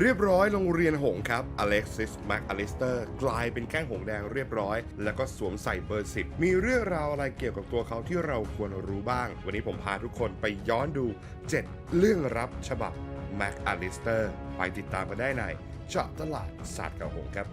เรียบร้อยโรงเรียนหงครับอเล็กซิสแม็กอลิสเตอร์กลายเป็นแก้งหงแดงเรียบร้อย แล้วก็สวมใส่เบอร์สิบมีเรื่องราวอะไรเกี่ยวกับตัวเขาที่เราควรรู้บ้าง วันนี้ผมพาทุกคนไปย้อนดู 7 เรื่องรับฉบับแม็กอลิสเตอร์ไปติดตามกันได้ในเจาะตลาดศาสตร์กับหงครับ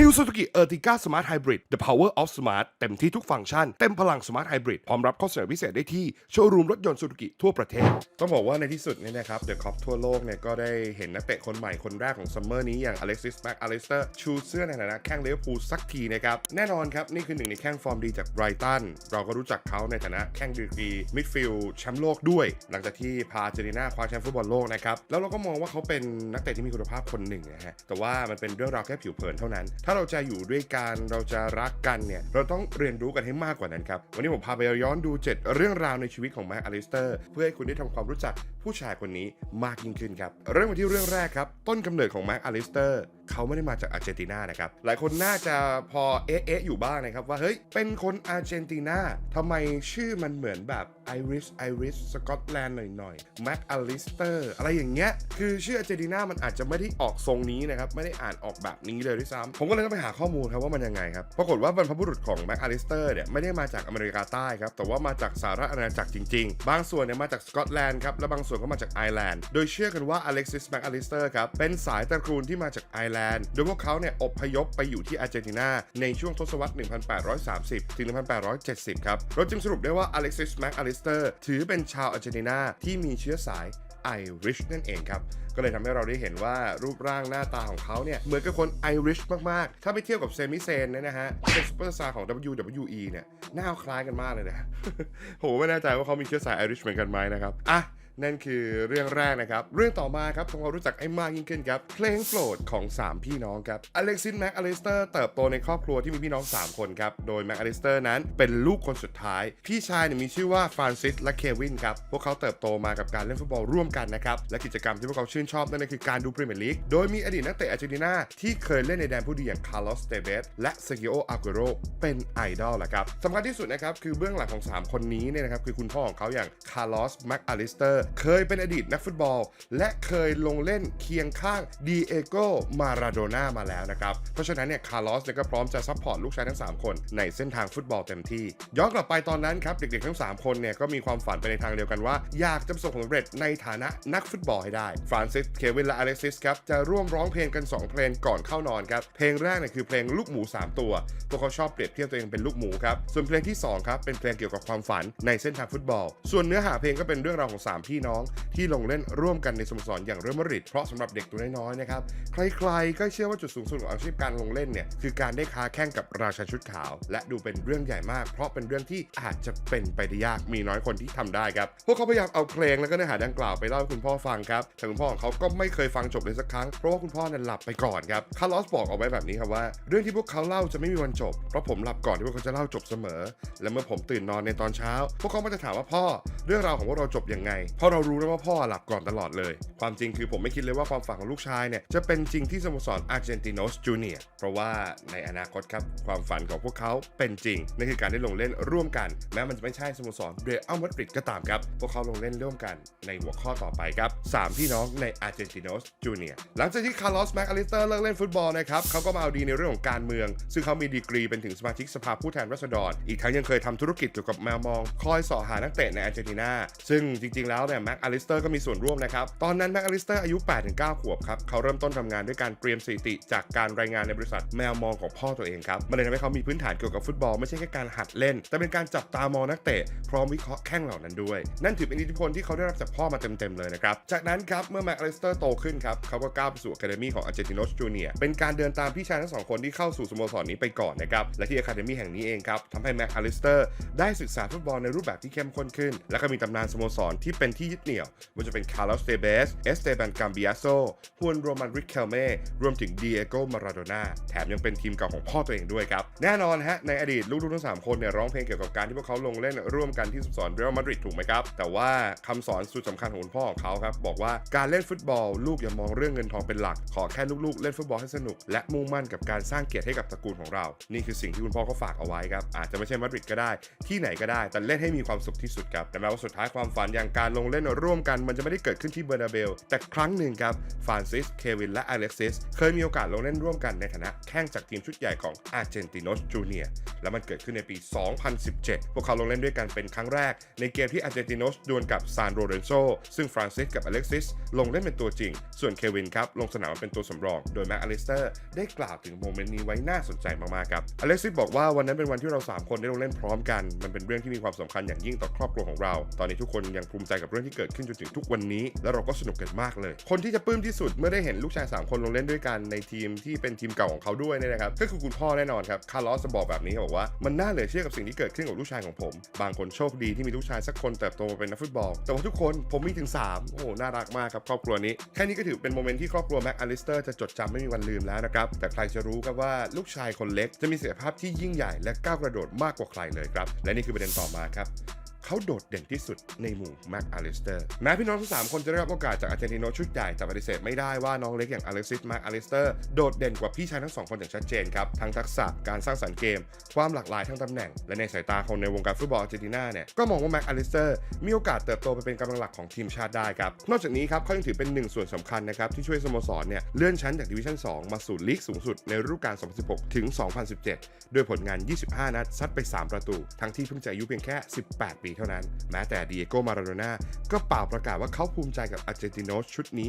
New Suzuki Ertiga Smart Hybrid The Power of Smart เต็มที่ทุกฟังก์ชัน เต็มพลัง Smart Hybrid พร้อมรับข้อเสนอพิเศษได้ที่โชว์รูมรถยนต์ซูซูกิทั่วประเทศ ต้องบอกว่าในที่สุดเนี่ยนะครับ The Cop ทั่วโลกเนี่ยก็ได้เห็นนักเตะคนใหม่คนแรกของซัมเมอร์นี้อย่าง Alexis Mac Allister ชูเสื้อในฐานะแข้งเลเวอร์พูลสักทีนะครับ แน่นอนครับ นี่คือหนึ่งในแข้งฟอร์มดีจากไบรตันเราก็รู้จักเขาในฐานะแข้งดีกรีมิดฟิลด์แชมป์โลกด้วย หลังจากที่พาเจนตินาคว้าแชมป์ฟุตบอลโลกนะครับแล้วเราก็มองว่าเขาเป็นนักเตะที่มีคุณภาพคนหนึ่งนะฮะแต่ว่ามันเป็นเรื่องราวแค่ผิวเผินเท่านั้นถ้าเราจะอยู่ด้วยกันเราจะรักกันเนี่ยเราต้องเรียนรู้กันให้มากกว่านั้นครับ วันนี้ผมพาไปย้อนดู 7 เรื่องราวในชีวิตของแม็กอลิสเตอร์ เพื่อให้คุณได้ทำความรู้จักผู้ชายคนนี้มากยิ่งขึ้นครับ เริ่มกันที่เรื่องแรกครับ ต้นกำเนิดของแม็กอลิสเตอร์ เขาไม่ได้มาจากอาร์เจนตินานะครับ หลายคนน่าจะพอเอ๊ะเอ๊ะอยู่บ้างนะครับ ว่าเฮ้ย เป็นคนอาร์เจนตินาทำไมชื่อมันเหมือนแบบไอริสไอริสสกอตแลนด์หน่อยๆแม็กอลิสเตอร์อะไรอย่างเงี้ย คือชื่ออาร์เจนตินามันอาจจะไม่ได้ออกทรงนี้นะครับ ไม่ได้อ่านออกแบบนี้เลยด้วยซ้ำผมก็เลยต้องไปหาข้อมูลครับว่ามันยังไงครับ ปรากฏว่าบรรพบุรุษของแม็กอลิสเตอร์เนี่ยไม่ได้มาจากอเมริกาใต้ครับ แต่ว่ามาจากสหรัฐอาณาจักรจริงๆ บางส่วนเนี่ยมาจากสกอตแลนด์ครับ และบางส่วนก็มาจากไอร์แลนด์ โดยเชื่อกันว่าอเล็กซิสแม็กอลิสเตอร์ครับ เป็นสายตระกูลที่มาจากไอร์แลนด์ โดยพวกเขาเนี่ยอบพยพไปอยู่ที่อาร์เจนตินาในช่วงทศวรรษ 1830 ถึง 1870 ครับ เราจึงสรุปได้ว่าอเล็กซิสแม็กอลิสเตอร์ถือเป็นชาวอาร์เจนตินาที่มีเชื้อสายไอริชนั่นเองครับ ก็เลยทำให้เราได้เห็นว่ารูปร่างหน้าตาของเขาเนี่ย เหมือนกับคนไอริชมาก ๆ ถ้าไปเทียบกับเซมิเซนเนี่ยนะฮะเป็นซุปเปอร์สตาร์ของ WWE เนี่ย หน้าคล้ายกันมากเลยนะ โห ไม่แน่ใจว่าเขามีเชื้อสายไอริชเหมือนกันไหมนะครับ อะ นั่นคือเรื่องแรกนะครับ เรื่องต่อมาครับทำความรู้จักไอ้มากยิ่งขึ้นครับ เพลงโปรดของ 3 พี่น้องครับอเล็กซิสแม็กอลิสเตอร์เติบโตในครอบครัวที่มีพี่น้อง 3 คนครับ โดยแม็กอลิสเตอร์นั้นเป็นลูกคนสุดท้าย พี่ชายเนี่ยมีชื่อว่าฟรานซิสและเควินครับ พวกเขาเติบโตมากับการเล่นฟุตบอลร่วมกันนะครับ และกิจกรรมที่พวกเขาชื่นชอบนั่นก็คือการดูพรีเมียร์ลีก โดยมีอดีตนักเตะอาร์เจนตินาที่เคยเล่นในแดนผู้ดีอย่างคาร์ลอส เตเบส และเซกิโอ อากุโรเป็นไอดอลแหละครับสำคัญที่สุดนะครับคือเบื้องหลังของ 3 คนนี้เนี่ยนะครับคือคุณพ่อของเขาอย่างคาร์ลอสแม็กอลิสเตอร์เคยเป็นอดีตนักฟุตบอล และเคยลงเล่นเคียงข้างดีเอโกมาราโดน่ามาแล้วนะครับ เพราะฉะนั้นเนี่ยคาร์ลอสเนี่ยก็พร้อมจะซัพพอร์ตลูกชายทั้ง 3 คนในเส้นทางฟุตบอลเต็มที่ ย้อนกลับไปตอนนั้นครับ เด็กๆทั้ง 3 คนเนี่ยก็มีความฝันไปในทางเดียวกันว่า อยากจะประสบความสำเร็จในฐานะนักฟุตบอลให้ได้ฟรานซิสเควินและอเล็กซิสครับจะร่วมร้องเพลงกัน 2 เพลงก่อนเข้านอนครับเพลงแรกเนี่ยคือเพลงลูกหมู 3 ตัว พวกเขาชอบเปรียบเทียบตัวเองเป็นลูกหมูครับส่วนเพลงที่สองครับเป็นเพลงเกี่ยวกับความฝันในเส้นทางฟุตบอล ส่วนเนื้อหาเพลงก็เป็นเรื่องราวของสามพี่น้องที่ลงเล่นร่วมกันในสโมสรอย่างเรอัลมาดริดเพราะสำหรับเด็กตัวน้อยๆนะครับใครๆก็เชื่อว่าจุดสูงสุดของอาชีพการลงเล่นเนี่ยคือการได้ค้าแข่งกับราชาชุดขาว และดูเป็นเรื่องใหญ่มาก เพราะเป็นเรื่องที่อาจจะเป็นไปได้ยากมีน้อยคนที่ทำได้ครับพวกเขาพยายามเอาเพลงแล้วก็เนื้อหาดังกล่าวไปเล่าให้คุณพ่อฟังครับแต่คุณพ่อของเขาก็ไม่เคยฟังจบเลยสักครั้งเพราะว่าคุณพ่อนั้นหลับไปก่อนครับคาร์ลอสบอกเอาไว้แบบนี้ครับว่า เรื่องที่พวกเขาเล่าจะไม่มีวันจบเพราะผมหลับก่อนที่พวกเขาจะเล่าจบเสมอ และเมื่อผมตื่นนอนในตอนเช้า พวกเขาก็จะถามว่าพ่อ เรื่องราวของพวกเราจบยังไงพราะเรารู้แล้วว่าพ่อหลับก่อนตลอดเลย ความจริงคือผมไม่คิดเลยว่าความฝันของลูกชายเนี่ยจะเป็นจริงที่สโมสรอาร์เจนติโนสจูเนียเพราะว่าในอนาคตครับความฝันของพวกเขาเป็นจริงนั่นคือการได้ลงเล่นร่วมกัน แม้มันจะไม่ใช่สโมสรเรอัลมาดริดก็ตามครับ พวกเขาลงเล่นร่วมกันในหัวข้อต่อไปครับสามพี่น้องในอาร์เจนติโนสจูเนียหลังจากที่คาร์ลอสแม็กอลิสเตอร์เลิกเล่นฟุตบอลนะครับเขาก็มาเอาดีในเรื่องของการเมือง ซึ่งเขามีดีกรีเป็นถึงสมาชิกสภาผู้แทนราษฎร อีกทั้งยังเคยทำธุรกิจเกี่ยวกับแมวมอง คอยสาะหานักเตะในอาร์เจนตินาซึ่งจริง ๆแล้วเนี่ยแม็กอลิสเตอร์ก็มีส่วนร่วมนะครับ ตอนนั้นแม็กอลิสเตอร์อายุ 8-9 ขวบครับ เขาเริ่มต้นทำงานด้วยการเตรียมสถิติ จากการรายงานในบริษัทแมวมองของพ่อตัวเองครับ มันเลยทำให้เขามีพื้นฐานเกี่ยวกับฟุตบอลไม่ใช่แค่การหัดเล่น แต่เป็นการจับตามองนักเตะ พร้อมวิเคราะห์แข้งเหล่านั้นด้วย นั่นถือเป็นอิทธิพลที่เขาได้รับจากพ่อมาเต็มๆเลยนะครับ จากนั้นครับเมื่อแม็กอลิสเตอร์โตขึ้นครับเขาก็ก้าวไปสู่อะคาเดมี่ของอาร์เจนติโนสจูเนียเป็นการเดินตามพี่ชายทั้งสองคนที่เข้าสู่สโมสรนี้ไปก่อนนะครับและที่อะคาเดมี่แห่งนี้เองครับทำให้แม็กอลิสเตอร์ได้ศึกษาฟุตบอลในรูปแบบที่เข้มข้นขึ้น และก็มีตำนานสโมสรที่เป็นที่ยึดเหนี่ยวว่าจะเป็นคาร์ลอสเตเบส เอสเตบันกัมบิอาโซฮวนโรมันริคเคลเม่รวมถึงดีเอโกมาราโดนาแถมยังเป็นทีมเก่าของพ่อตัวเองด้วยครับ แน่นอนฮะ ในอดีตลูกๆทั้งสามคนเนี่ยร้องเพลงเกี่ยวกับการที่พวกเขาลงเล่นร่วมกันที่สโมสรเรอัลมาดริดถูกไหมครับ แต่ว่าคำสอนสุดสำคัญของคุณพ่อของเขาครับ บอกว่าการเล่นฟุตบอล ลูกอย่ามองเรื่องเงินทองเป็นหลัก ขอแค่ลูกๆ เล่นฟุตบอลให้สนุก และมุ่งมั่นกับการสร้างเกียรติให้กับตระกูลของเรา นี่คือสิ่งที่คุณพ่อเขาฝากเอาไว้ครับอาจจะไม่ใช่มาดริดก็ได้ ที่ไหนก็ได้ แต่เล่นให้มีความสุขที่สุดครับแต่แม้ว่าสุดท้ายความฝันอย่างการลงเล่นร่วมกันมันจะไม่ได้เกิดขึ้นที่เบอร์นาเบล แต่ครั้งหนึ่งครับฟรานซิส เควิน และอเล็กซิส เคยมีโอกาสลงเล่นร่วมกันในฐานะแข้งจากทีมชุดใหญ่ของอาร์เจนติโนสจูเนียและมันเกิดขึ้นในปี 2017 พวกเขาลงเล่นด้วยกันเป็นครั้งแรก ในเกมที่อาร์เจนติโนสดวลกับซานโรเรนโซซึ่งฟรานซิสกับอเล็กซิสลงเล่นเป็นตัวจริง ส่วนเควินครับลงสนามเป็นตัวสำรอง โดยแม็กอลิสเตอร์ได้กล่าวถึงโมเมนต์นี้ไว้น่าสนใจมากๆครับอเล็กซิสบอกว่าวันนั้นเป็นวันที่เราสามคนได้ลงเล่นพร้อมกัน มันเป็นเรื่องที่มีความสำคัญอย่างยิ่งต่อครอบครัวของเรา ตอนนี้ทุกคนยังภูมิใจกับรื่องที่เกิดขึ้นจนถึงทุกวันนี้ และเราก็สนุกกันมากเลย คนที่จะปลื้มที่สุดเมื่อได้เห็นลูกชายสามคนลงเล่นด้วยกันในทีมที่เป็นทีมเก่าของเขาด้วยเนี่ยนะครับก็คือคุณพ่อแน่นอนครับคาร์ลอสจะบอกแบบนี้บอกว่ามันน่าเหลือเชื่อกับสิ่งที่เกิดขึ้นกับลูกชายของผม บางคนโชคดีที่มีลูกชายสักคนเติบโตมาเป็นนักฟุตบอล แต่ว่าทุกคนผมมีถึง 3 โอ้น่ารักมากครับครอบครัวนี้แค่นี้ก็ถือเป็นโมเมนต์ที่ครอบครัวแม็กอลิสเตอร์จะจดจำไม่มีวันลืมแล้วนะครับแต่ใครจะรู้ครับว่าลูกชายคนเล็กจะมีศักยภาพที่ยิ่งใหญ่และก้าวกระโดดมากกว่าใครเลยครับและนี่คือประเด็นต่อมาครับ เขาโดดเด่นที่สุดในหมู่แม็กอลิสเตอร์แม้พี่น้องทั้งสามคนจะได้รับโอกาสจากอาร์เจนติโนชุดใหญ่แต่ปฏิเสธไม่ได้ว่าน้องเล็กอย่างอเล็กซิสแม็กอลิสเตอร์โดดเด่นกว่าพี่ชายทั้งสองคนอย่างชัดเจนครับทั้งทักษะการสร้างสรรค์เกม ความหลากหลายทางตำแหน่ง และในสายตาคนในวงการฟุตบอลอาร์เจนตินาเนี่ยก็มองว่าแม็กอลิสเตอร์มีโอกาสเติบโตไปเป็นกำลังหลักของทีมชาติได้ครับนอกจากนี้ครับเขายังถือเป็นหนึ่งส่วนสำคัญนะครับที่ช่วยสโมสรเนี่ยเลื่อนชั้นจากดิวิชั่น 2 มาสู่ลีกสูงสุดในฤดูกาล 2016 ถึง 2017ด้วยผลงาน 25 นัดซัดไป 3 ประตู ทั้งที่เพิ่งจะอายุเพียงแค่ 18 ปีเท่านั้น แม้แต่ดีเอโกมาราโดน่าก็เป่าประกาศว่าเขาภูมิใจกับอาร์เจนติโนชุดนี้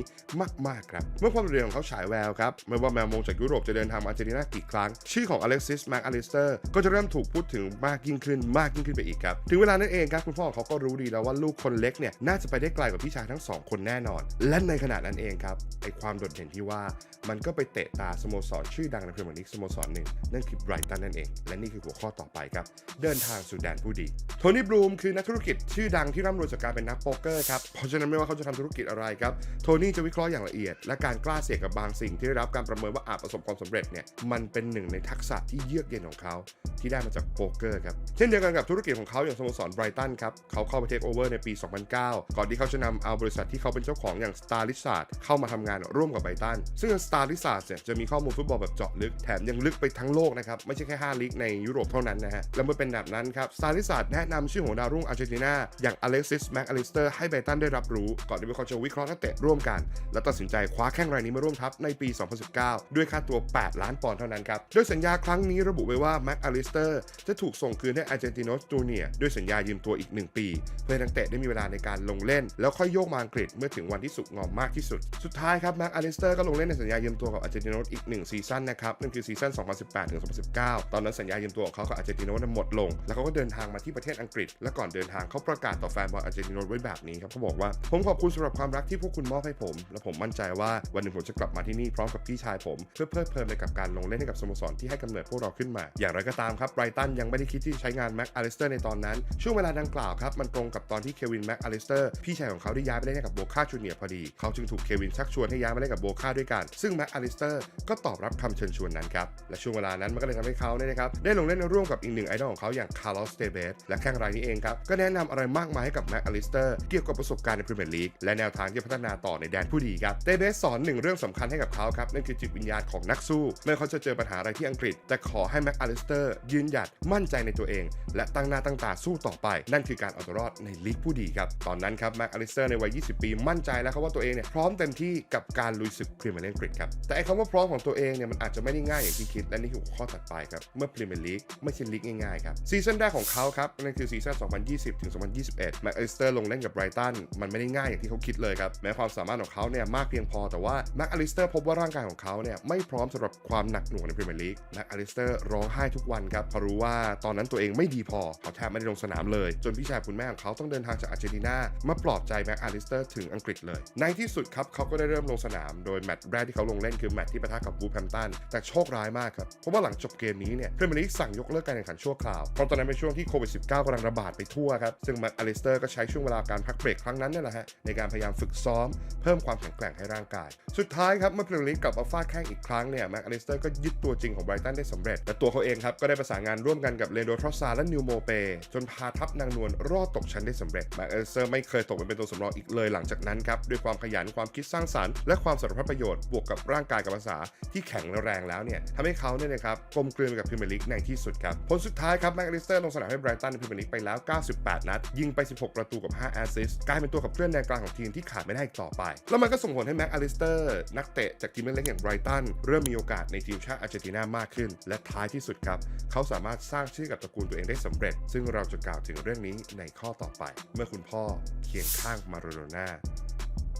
มาก ๆ ครับ เมื่อความเร็วของเขาฉายแววครับ ไม่ว่าแมวมงจากยุโรปจะเดินทางมาอาร์เจนตินากี่ครั้ง ชื่อของอเล็กซิสแม็กอลิสเตอร์ก็จะเริ่มถูกพูดถึงมากยิ่งขึ้นมากยิ่งขึ้นไปอีกครับ ถึงเวลานั้นเองครับคุณพ่อของเขาก็รู้ดีแล้วว่าลูกคนเล็กเนี่ยน่าจะไปได้ไกลกว่าพี่ชายทั้งสองคนแน่นอน และในขณะนั้นเองครับไอความโดดเด่นที่ว่ามันก็ไปเตะตาสโมสรชื่อดังในพรีเมียร์ลีกสโมสรหนึ่งนั่นคือไบรตันนั่นเอง และนี่คือหัวข้อต่อไปครับ เดินทางสู่แดนผู้ดี โทนี่บลูมคือนักธุรกิจชื่อดังที่ร่ำรวยจากการเป็นนักโป๊กเกอร์ครับ เพราะฉะนั้นไม่ว่าเขาจะทำธุรกิจอะไรครับ โทนี่จะวิเคราะห์อย่างละเอียด และการกล้าเสี่ยงกับบางสิ่งที่ได้รับการประเมินว่าอาจประสบความสำเร็จเนี่ย มันเป็นหนึ่งในทักษะที่เยือกเย็นของเขา ที่ได้มาจากโป๊กเกอร์ครับ เช่นเดียวกันกับธุรกิจของเขาอย่างสโมสรไบรตันครับ เขาเข้าไปเทคโอเวอร์ในปี 2009 ก่อนที่เขาจะนำเอาบริษัทที่เขาเป็นเจ้าของอย่าง Star l i z a r d เข้ามาทำงานร่วมกับไบรตัน ซึ่ง Star l i z a r d เนี่ยจะมีข้อมูลฟุตบอลแบบเจาะลึก แถมยังลึกไปทั้งโลกนะครับ ไม่ใช่แค่5ลีกในยุโรปเท่านั้นนะฮะ และเมื่อเป็นแบบนั้นครับ Star l i z a r d แนะนำชื่อของดาวรุ่งอาร์เจนตินาอย่างอเล็กซิสแม็กอลิสเตอร์ให้ไบตันได้รับรู้ ก่อนที่พวกเขาจะวิเคราะห์นักเตะร่วมกัน และตัดสินใจคว้าแข้งรายนี้มาร่วมทัพในปี 2019 ด้วยค่าตัว 8 ล้านปอนด์เท่านั้นครับ โดยสัญญาครั้งนี้ระบุไว้ว่าแม็กอลิสเตอร์จะถูกส่งคืนให้อาร์เจนติโนสจูเนียด้วยสัญญายืมตัวอีก 1 ปี เพื่อนักเตะได้มีเวลาในการลงเล่น แล้วค่อยโยกมาอังกฤษเมื่อถึงวันที่สุกงอมมากที่สุด สุดท้ายครับแม็กอลิสเตอร์ก็ลงเล่นในสัญญายืมตัวกับอาร์เจนติโนสอีก1ซีซั่นนะครับนั่นคือซีซั่น 2018 ถึง 2019 ตอนนั้นสัญญายืมตัวของเขากับอาร์เจนติโนสหมดลง แล้วเขาก็เดินทางมาที่ประเทศอังกฤษและก่อนเดินทางเขาประกาศต่อแฟนบอลอาร์เจนติโนสไว้แบบนี้ครับเขาบอกว่า ผมขอบคุณสำหรับความรักที่พวกคุณมอบให้ผม และผมมั่นใจว่าวันหนึ่งผมจะกลับมาที่นี่พร้อมกับพี่ชายผม เพื่อเพลิดเพลินไปกับการลงเล่นให้กับสโมสรที่ให้กำเนิดพวกเราขึ้นมา อย่างไรก็ตามครับไบรตันยังไม่ได้คิดที่จะใช้งานแม็กอลิสเตอร์ในตอนนั้นช่วงเวลาดังกล่าวครับมันตรงกับตอนที่เควินแม็กอลิสเตอร์พี่ชายของเขาได้ย้ายไปเล่นให้กับโบคาจูเนียพอดีเขาจึงถูกเควินชักชวนให้ย้ายมาเล่นกับโบคาด้วยกัน ซึ่งแม็กอลิสเตอร์ก็ตอบรับคำเชิญชวนนั้นครับและช่วงเวลานั้นมันก็เลยทำให้เขาเนี่ยนะครับได้ลงเล่นร่วมกับอีกหนึ่งไอดอลของเขาอย่างคาร์ลอสเตเบสและแข้งรายนี้เองครับก็แนะนำอะไรมากมายให้กับแม็กอลิสเตอร์เกี่ยวกับประสบการณ์ในพรีเมียร์ลีกและแนวทางที่พัฒนาต่อในแดนผู้ดีครับเตเบสสอนหนึ่งเรื่องสำคัญให้กับเขาครับนั่นคือจิตวิญญาณของนักสู้ไม่ว่าเขาจะเจอปัญหาอะไรที่อังกฤษ แต่ขอให้แม็กอลิสเตอร์ยืนหยัดมั่นใจในตัวเอง และตั้งหน้าตั้งตาสู้ต่อไป นั่นคือการเอาตัวรอดในลีกผู้ดีครับตอนนั้นครับแม็กอลิสเตอร์ในวัย 20 ปีมั่นใจแล้วครับว่าตัวเองเนี่ยพร้อมเต็มที่กับการลุยศึกพรีเมียร์ลีกอังกฤษครับแต่ไอ้คำว่าพร้อมของตัวเองเนี่ยมันอาจจะไม่ได้ง่ายอย่างที่คิดและนี่คือข้อถัดไปครับเมื่อพรีเมียร์ลีกไม่ใช่ลีกง่ายๆครับซีซั่นแรกของเขาครับนั่นคือซีซั่น2020 ถึง 2021 แม็กอลิสเตอร์ลงเล่นกับไบรตันมันไม่ได้ง่ายอย่างที่เขาคิดเลยครับ แม้ความสามารถของเขาเนี่ยมากเพียงพอแต่ว่าแม็กอลิสเตอร์พบว่าร่างกายของเขาเนี่ยไม่พร้อมสำหรับความหนักหน่วงในพรีเมียร์ลีกแม็กอลิสเตอร์ร้องไห้ทุกวันครับเพราะรู้ว่าตอนนั้นตัวเองไม่ดีพอเขาแทบไม่ได้ลงสนามเลย จนพี่ชายคุณแม่ของเขาต้องเดินทางจากอาร์เจนตินามาปลอบใจแม็กอลิสเตอร์ถึงอังกฤษเลย ในที่สุดครับเขาก็ได้เริ่มลงสนาม โดยแมตช์แรกที่เขาลงเล่นคือแมตช์ที่ปะทะกับวูแฮมตันแต่โชคร้ายมากครับเพราะว่าหลังจบเกมนี้เนี่ยพรีเมียร์ลีกสั่งยกเลิกการแข่งขันชั่วคราวเพราะตอนนั้นเป็นช่วงที่โควิด -19 กำลังระบาดไปทั่วครับ ซึ่งแม็กอลิสเตอร์ก็ใช้ช่วงเวลาการพักเบรกครั้งนั้นนี่แหละฮะในการพยายามฝึกซ้อม เพิ่มความแข็งแกร่งให้ร่างกาย สุดท้ายครับเมื่อพรีเมียร์ลีกกลับมาฟาดแข้งอีกครั้งเนี่ยแม็กอลิสเตอร์ก็ยึดตัวจริงของไบรตันได้สำเร็จ และตัวเขาเองครับก็ได้ประสานงานร่วมกันกับเลโดทรอสซาและนิวโมเปจนพาทัพนางนวลรอดตกชั้นได้สำเร็จแม็กอลิสเตอร์ไม่เคยตกไปเป็นตัวสำรองอีกเลยหลังจากนั้นครับด้วยความขยันความคิดสร้างสรรค์และความสารพัดประโยชน์บวกกับร่างกายกับภาษาที่แข็งและแรงแล้วเนี่ยทำให้เขาเนี่ยนะครับกลมกลืนกับพรีเมียร์ลีกในที่สุดครับผลสุดท้ายครับแม็กอลิสเตอร์ลงสนามให้ไบรตันในพรีเมียร์ลีกไปแล้ว98 นัด ยิงไป 16 ประตูกับ 5 แอสซิสต์กลายเป็นตัวขับเคลื่อนแดนกลางของทีมที่ขาดไม่ได้อีกต่อไป แล้วมันก็ส่งผลให้แม็กอลิสเตอร์นักเตะจากทีมเล็กๆอย่างไบรตันเริ่มมีโอกาสในทีมชาติอาร์เจนตินามากขึ้น และท้ายที่สุดครับ เขาสามารถสร้างชื่อกับตระกูลตัวเองได้สำเร็จ ซึ่งเราจะกล่าวถึงเรื่องนี้ในข้อต่อไป เมื่อคุณพ่อเคียงข้างมาโรโดนา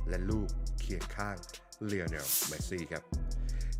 และลูกเคียงข้างเลโอนลเมสซี่ครับ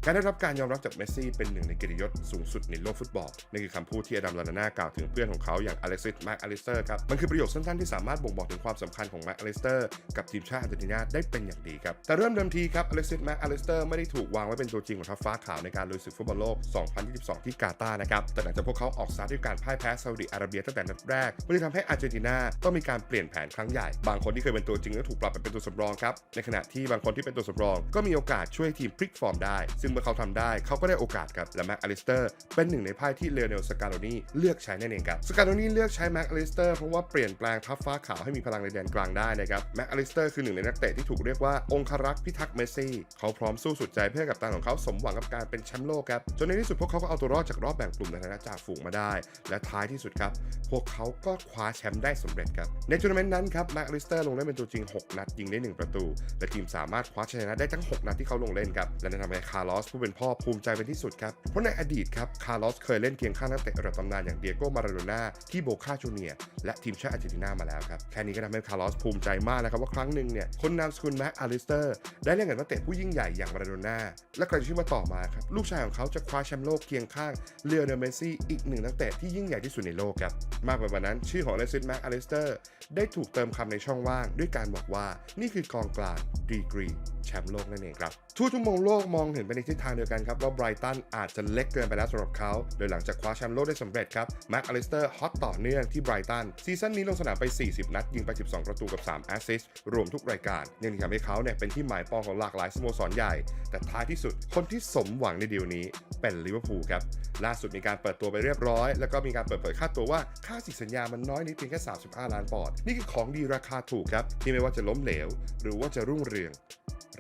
การได้รับการยอมรับจากเมสซี่เป็นหนึ่งในเกียรติยศสูงสุดในโลกฟุตบอลนี่คือคำพูดที่อดัมลานาน่ากล่าวถึงเพื่อนของเขาอย่างอเล็กซิสแม็กอลิสเตอร์ครับมันคือประโยคสั้นๆที่สามารถบ่งบอกถึงความสำคัญของแม็กอลิสเตอร์กับทีมชาติอาร์เจนตินาได้เป็นอย่างดีครับแต่เริ่มเดิมทีครับอเล็กซิสแม็กอลิสเตอร์ไม่ได้ถูกวางไว้เป็นตัวจริงของทัพฟ้าขาวในการลุยศึกฟุตบอลโลก 2022 ที่กาตาร์นะครับแต่หลังจากพวกเขาออกสตาร์ทด้วยการพ่ายแพ้ซาอุดิอาระเบียตั้งแต่นัดแรกมันเลยทำให้อาร์เจนตินาต้องมีการเปลี่ยนแผนครั้งใหญ่บางคนที่เคยเป็นตัวจริงก็ถูกปรับไปเป็นตัวสำรองครับในขณะที่บางคนที่เป็นตัวสำรองก็มีโอกาสช่วยทีมพลิกฟอร์มได้ซึ่งมื่อเขาทำได้ เขาก็ได้โอกาสครับและแม็กอลิสเตอร์เป็นหนึ่งในไพ่ที่เลโอเนลสกาโ o นีเลือกใช้นั่นเองครับสกาโ o นีเลือกใช้แม็กอลิสเตอร์เพราะว่าเปลี่ยนแปลงทัพฟ้าขาวให้มีพลังในแดนกลางได้นะครับแม็กอลิสเตอร์คือหนึ่งในนักเตะที่ถูกเรียกว่าองครักษ์พิทักษ์เมสซี่เขาพร้อมสู้สุดใจเพื่อกับตันของเขาสมหวังกับการเป็นแชมป์โลกครับจนในที่สุดพวกเขาก็เอาตัวรอดจากรอบแบ่งกลุ่มในฐานะจ่าฝูงมาได้ และท้ายที่สุดครับพวกเขาก็คว้าแชมป์ได้สำเร็จครับในทัวร์นาเมนต์นั้นครับแม็กอลิสเตอร์ลงเล่นเป็นตัวจริง 6 นัดยิงได้ 1 ประตู และทีมสามารถคว้าชนะได้ทั้ง 6 นัดที่เขาลงเล่นครับและนั่นทำให้คาร์ลอสผู้เป็นพ่อภูมิใจเป็นที่สุดครับ เพราะในอดีตครับคาร์ลอสเคยเล่นเคียงข้างนักเตะระดับตำนานอย่างเดียโก้มาราโดน่าที่โบคาจูเนียร์และทีมชาติอาร์เจนตินามาแล้วครับ แค่นี้ก็ทำให้คาร์ลอสภูมิใจมากนะครับว่าครั้งหนึ่งเนี่ยคนนามสกุลแม็กอลิสเตอร์ได้เล่นกับนักเตะผู้ยิ่งใหญ่อย่างมาราโดน่าและกระชื่อมาต่อมาครับลูกชายของเขาจะคว้าแชมป์โลกเคียงข้างเลโอเนลเมซี่อีกหนึ่งนักเตะที่ยิ่งใหญ่ที่สุดในโลกครับมากไปกว่านั้นชื่อของเลซิสแม็กอลิสเตอร์ได้ถูกเติมคำในช่องว่าง ด้วยการบอกว่านี่คือกองกลางดีกรี แชมป์โลกนั่นเองครับทั่วทุกมุมโลกมองเห็นไปในทิศทางเดียวกันครับว่าไบรตันอาจจะเล็กเกินไปแล้วสำหรับเขา โดยหลังจากคว้าแชมป์โลกได้สำเร็จครับแม็กอลิสเตอร์ฮอตต่อเนื่องที่ไบรตันซีซั่นนี้ลงสนามไป 40 นัด ยิงไป 12 ประตูกับ 3 แอสซิสต์รวมทุกรายการยังทำให้เขาเนี่ยเป็นที่หมายปองของหลากหลายสโมสรใหญ่ แต่ท้ายที่สุดคนที่สมหวังในดีลนี้เป็นลิเวอร์พูลครับล่าสุดมีการเปิดตัวไปเรียบร้อย แล้วก็มีการเปิดเผยค่าตัวว่าค่าสิสัญญามันน้อยนิดเพียงแค่ 35 ล้านปอนด์นี่คือของดีราคาถูกครับที่ไม่ว่าจะล้มเหลว หรือว่าจะรุ่งเรือง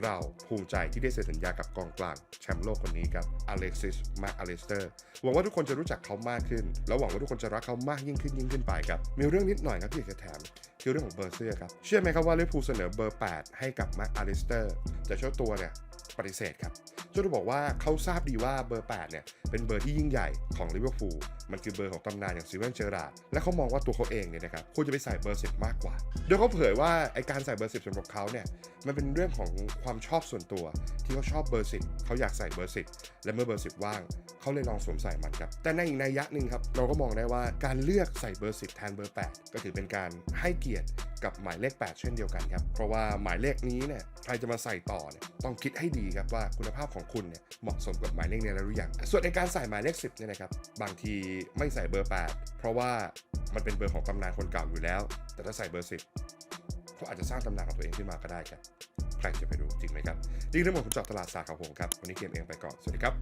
เราภูมิใจที่ได้เซ็นสัญญากับกองกลางแชมป์โลกคนนี้ครับอเล็กซิสมาอลิสเตอร์หวังว่าทุกคนจะรู้จักเขามากขึ้น แล้วหวังว่าทุกคนจะรักเขามากยิ่งขึ้นยิ่งขึ้นไปครับ มีเรื่องนิดหน่อยครับที่อยากจะแถมคือเรื่องของเบอร์เสื้อครับ เชื่อไหมครับว่าลิเวอร์พูลเสนอเบอร์ 8 ให้กับมาอลิสเตอร์แต่เจ้าตัวเนี่ยปฏิเสธครับ จ้าตัวบอกว่าเขาทราบดีว่าเบอร์ 8 เนี่ย เป็นเบอร์ที่ยิ่งใหญ่ของลิเวอร์พูลมันคือเบอร์ของตำนานอย่างซีเวนเจอราร์ดและเขามองว่าตัวเขาเองเนี่ยนะครับควรจะไปใส่เบอร์ 10 มากกว่า โดยเขาเผยว่าไอการใส่เบอร์ 10สำหรับเขาเนี่ยมันเป็นเรื่องของความชอบส่วนตัว ที่เขาชอบเบอร์สิบเขาอยากใส่เบอร์สิบและเมื่อเบอร์สิบว่างเขาเลยลองสวมใส่มันครับแต่ในอีกนัยยะหนึ่งครับเราก็มองได้ว่าการเลือกใส่เบอร์สิบแทนเบอร์ 8 ก็ถือเป็นการให้เกียรติกับหมายเลข 8 เช่นเดียวกันครับเพราะว่าหมายเลขนี้เนี่ยใครจะมาใส่ต่อเนี่ยต้องคิดให้ดีครับว่าคุณภาพของคุณเนี่ยเหมาะสมกับหมายเลขนี้แล้วหรือยัง ส่วนในการใส่หมายเลข 10เนี่ยนะครับบางทีไม่ใส่เบอร์ 8 เพราะว่ามันเป็นเบอร์ของตำนานคนเก่าอยู่แล้ว แต่ถ้าใส่เบอร์ 10เขาอาจจะสร้างตำนานของตัวเองขึ้นมาก็ได้ครับใครจะไปรู้จริงไหมครับนี่เรื่องหมดคุณจอบตลาดสาขาหงครับวันนี้เกมเองไปก่อนสวัสดีครับ